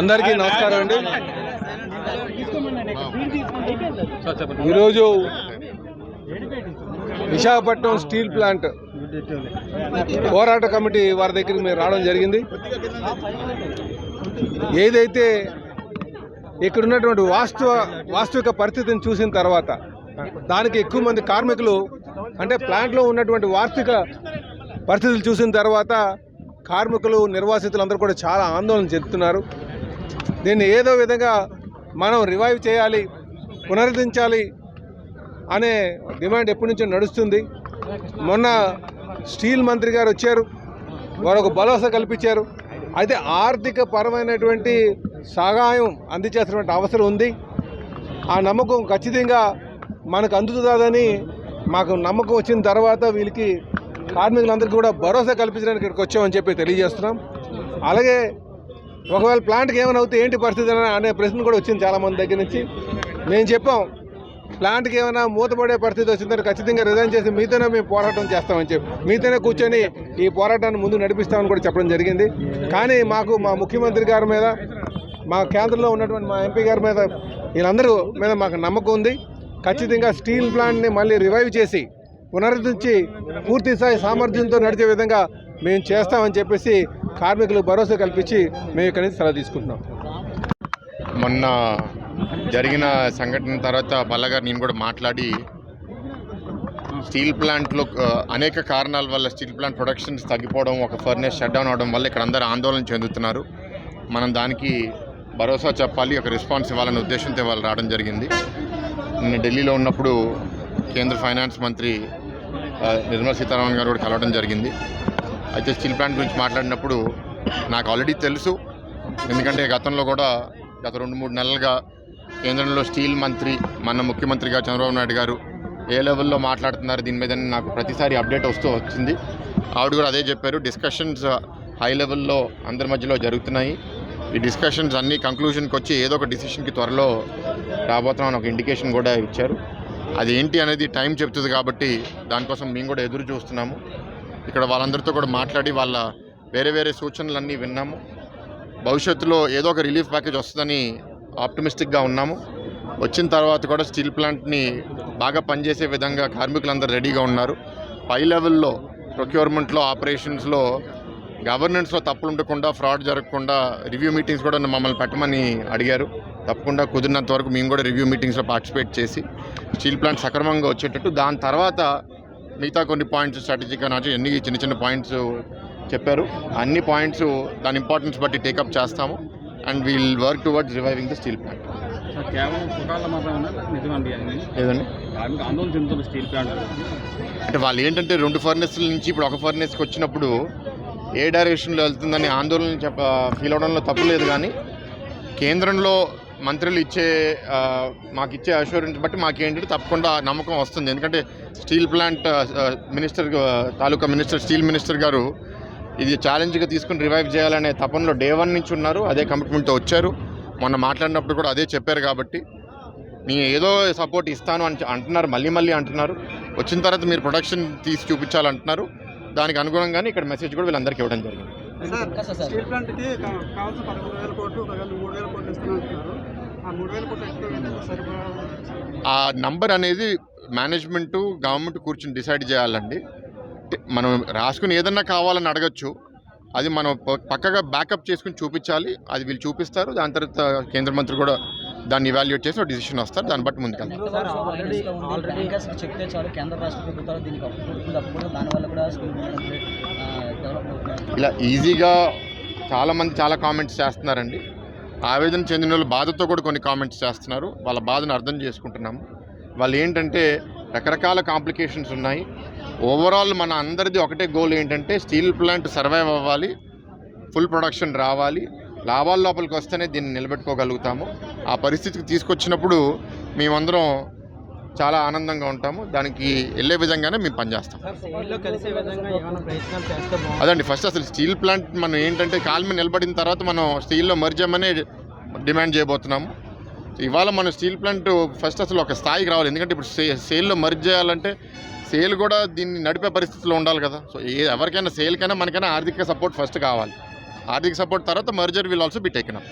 అందరికీ నమస్కారం అండి. ఈరోజు విశాఖపట్నం స్టీల్ ప్లాంట్ పోరాట కమిటీ వారి దగ్గరికి మేము రావడం జరిగింది. ఏదైతే ఇక్కడ ఉన్నటువంటి వాస్తవ వాస్తవిక పరిస్థితిని చూసిన తర్వాత దానికి ఎక్కువ మంది కార్మికులు అంటే ప్లాంట్లో ఉన్నటువంటి వార్షిక పరిస్థితులు చూసిన తర్వాత కార్మికులు నిర్వాసితులు అందరూ కూడా చాలా ఆందోళన చెందుతున్నారు. దీన్ని ఏదో విధంగా మనం రివైవ్ చేయాలి పునరుద్ధరించాలి అనే డిమాండ్ ఎప్పటి నుంచో నడుస్తుంది. మొన్న స్టీల్ మంత్రి గారు వచ్చారు వారు ఒక భరోసా కల్పించారు. అయితే ఆర్థిక పరమైనటువంటి సహాయం అందించాల్సినటువంటి అవసరం ఉంది. ఆ నమ్మకం ఖచ్చితంగా మనకు అందుతుందని మాకు నమ్మకం వచ్చిన తర్వాత వీళ్ళకి కార్మికులందరికీ కూడా భరోసా కల్పించడానికి ఇక్కడికి వచ్చామని చెప్పి తెలియజేస్తున్నాం. అలాగే ఒకవేళ ప్లాంట్కి ఏమైనా అవుతే ఏంటి పరిస్థితి అనే ప్రశ్న కూడా వచ్చింది చాలామంది దగ్గర నుంచి. మేము చెప్పాం ప్లాంట్కి ఏమైనా మూతపడే పరిస్థితి వచ్చిందని ఖచ్చితంగా రిజైన్ చేసి మీతోనే మేము పోరాటం చేస్తామని చెప్పి మీతోనే కూర్చొని ఈ పోరాటాన్ని ముందు నడిపిస్తామని కూడా చెప్పడం జరిగింది. కానీ మాకు మా ముఖ్యమంత్రి గారి మీద మా కేంద్రంలో ఉన్నటువంటి మా ఎంపీ గారి మీద వీళ్ళందరూ మీద మాకు నమ్మకం ఉంది. ఖచ్చితంగా స్టీల్ ప్లాంట్ని మళ్ళీ రివైవ్ చేసి పునరుద్ధరించి పూర్తి స్థాయి సామర్థ్యంతో నడిచే విధంగా మేము చేస్తామని చెప్పేసి కార్మికులకు భరోసా కల్పించి మేము ఇక్కడ నుంచి సెలవు తీసుకుంటున్నాం. మొన్న జరిగిన సంఘటన తర్వాత బల్లగారు నేను కూడా మాట్లాడి స్టీల్ ప్లాంట్లో అనేక కారణాల వల్ల స్టీల్ ప్లాంట్ ప్రొడక్షన్స్ తగ్గిపోవడం ఒక ఫర్నేస్ షట్ డౌన్ అవడం వల్ల ఇక్కడ అందరూ ఆందోళన చెందుతున్నారు. మనం దానికి భరోసా చెప్పాలి ఒక రెస్పాన్స్ ఇవ్వాలనే ఉద్దేశంతో వాళ్ళు రావడం జరిగింది. నిన్న ఢిల్లీలో ఉన్నప్పుడు కేంద్ర ఫైనాన్స్ మంత్రి నిర్మలా సీతారామన్ గారు కూడా కలవడం జరిగింది. అయితే స్టీల్ ప్లాంట్ గురించి మాట్లాడినప్పుడు నాకు ఆల్రెడీ తెలుసు. ఎందుకంటే గతంలో కూడా గత రెండు మూడు నెలలుగా కేంద్రంలో స్టీల్ మంత్రి మన ముఖ్యమంత్రి గారు చంద్రబాబు నాయుడు గారు ఏ లెవెల్లో మాట్లాడుతున్నారు దీని మీద నాకు ప్రతిసారి అప్డేట్ వస్తూ వచ్చింది. ఆవిడ కూడా అదే చెప్పారు డిస్కషన్స్ హై లెవెల్లో అందరి మధ్యలో జరుగుతున్నాయి. ఈ డిస్కషన్స్ అన్నీ కంక్లూషన్కి వచ్చి ఏదో ఒక డిసిషన్కి త్వరలో రాబోతున్నామని ఒక ఇండికేషన్ కూడా ఇచ్చారు. అది ఏంటి అనేది టైం చెప్తుంది కాబట్టి దానికోసం మేము కూడా ఎదురు చూస్తున్నాము. ఇక్కడ వాళ్ళందరితో కూడా మాట్లాడి వాళ్ళ వేరే వేరే సూచనలన్నీ విన్నాము. భవిష్యత్తులో ఏదో ఒక రిలీఫ్ ప్యాకేజ్ వస్తుందని ఆప్టమిస్టిక్గా ఉన్నాము. వచ్చిన తర్వాత కూడా స్టీల్ ప్లాంట్ని బాగా పనిచేసే విధంగా కార్మికులందరూ రెడీగా ఉన్నారు. పై లెవెల్లో ప్రొక్యూర్మెంట్లో ఆపరేషన్స్లో గవర్నెన్స్లో తప్పులు ఉండకుండా ఫ్రాడ్ జరగకుండా రివ్యూ మీటింగ్స్ కూడా మమ్మల్ని పెట్టమని అడిగారు. తప్పకుండా కుదిరినంత వరకు మేము కూడా రివ్యూ మీటింగ్స్లో పార్టిసిపేట్ చేసి స్టీల్ ప్లాంట్ సక్రమంగా వచ్చేటట్టు. దాని తర్వాత మిగతా కొన్ని పాయింట్స్ స్ట్రాటజిక్గా నాటి ఎన్ని చిన్న చిన్న పాయింట్స్ చెప్పారు. అన్ని పాయింట్స్ దాని ఇంపార్టెన్స్ బట్టి టేకప్ చేస్తాము. And we'll work towards reviving the steel plant లేదండి అంటే వాళ్ళు ఏంటంటే రెండు ఫర్నెస్ల నుంచి ఇప్పుడు ఒక ఫర్నెస్కి వచ్చినప్పుడు ఏ డైరెక్షన్లో వెళ్తుందని ఆందోళన చెప్ప ఫీల్ అవడంలో తప్పు లేదు కానీ కేంద్రంలో మంత్రులు ఇచ్చే మాకు ఇచ్చే అష్యూరెన్స్ బట్టి మాకేంటంటే తప్పకుండా నమ్మకం వస్తుంది. ఎందుకంటే స్టీల్ ప్లాంట్ మినిస్టర్ తాలూకా మినిస్టర్ స్టీల్ మినిస్టర్ గారు ఇది ఛాలెంజ్గా తీసుకుని రివైవ్ చేయాలనే తపనలో డే వన్ నుంచి ఉన్నారు. అదే కమిట్మెంట్తో వచ్చారు. మొన్న మాట్లాడినప్పుడు కూడా అదే చెప్పారు కాబట్టి నేను ఏదో సపోర్ట్ ఇస్తాను అని అంటున్నారు. మళ్ళీ మళ్ళీ అంటున్నారు. వచ్చిన తర్వాత మీరు ప్రొడక్షన్ తీసి చూపించాలంటున్నారు. దానికి అనుగుణంగానే ఇక్కడ మెసేజ్ కూడా వీళ్ళందరికీ ఇవ్వడం జరిగింది. ఆ నంబర్ అనేది మేనేజ్మెంట్ గవర్నమెంట్ కూర్చుని డిసైడ్ చేయాలండి. మనం రాసుకుని ఏదన్నా కావాలని అడగచ్చు. అది మనం పక్కగా బ్యాకప్ చేసుకుని చూపించాలి. అది వీళ్ళు చూపిస్తారు. దాని తర్వాత కేంద్ర మంత్రి కూడా దాన్ని ఇవాల్యుయేట్ చేసి ఒక డిసిషన్ వస్తారు. దాన్ని బట్టి అవుతుంది. ఇలా ఈజీగా చాలామంది చాలా కామెంట్స్ చేస్తున్నారండి. ఆవేదన చెందిన వాళ్ళు బాధతో కూడా కొన్ని కామెంట్స్ చేస్తున్నారు. వాళ్ళ బాధను అర్థం చేసుకుంటున్నాము. వాళ్ళు ఏంటంటే రకరకాల కాంప్లికేషన్స్ ఉన్నాయి. ఓవరాల్ మన అందరిది ఒకటే గోల్ ఏంటంటే స్టీల్ ప్లాంట్ సర్వైవ్ అవ్వాలి. ఫుల్ ప్రొడక్షన్ రావాలి. లాభాల లోపలికి వస్తేనే దీన్ని నిలబెట్టుకోగలుగుతాము. ఆ పరిస్థితికి తీసుకొచ్చినప్పుడు మేమందరం చాలా ఆనందంగా ఉంటాము. దానికి వెళ్ళే విధంగానే మేము పనిచేస్తాం. అదండి ఫస్ట్ అసలు స్టీల్ ప్లాంట్ మనం ఏంటంటే కాలు మీద నిలబడిన తర్వాత మనం స్టీల్లో మర్జమనే డిమాండ్ చేయబోతున్నాము. ఇవాళ మన స్టీల్ ప్లాంట్ ఫస్ట్ అసలు ఒక స్థాయికి రావాలి. ఎందుకంటే ఇప్పుడు సే సేల్లో మర్జ్ చేయాలంటే సేల్ కూడా దీన్ని నడిపే పరిస్థితిలో ఉండాలి కదా. సో ఏ ఎవరికైనా సేల్కైనా మనకైనా ఆర్థిక సపోర్ట్ ఫస్ట్ కావాలి. ఆర్థిక సపోర్ట్ తర్వాత merger will also be taken up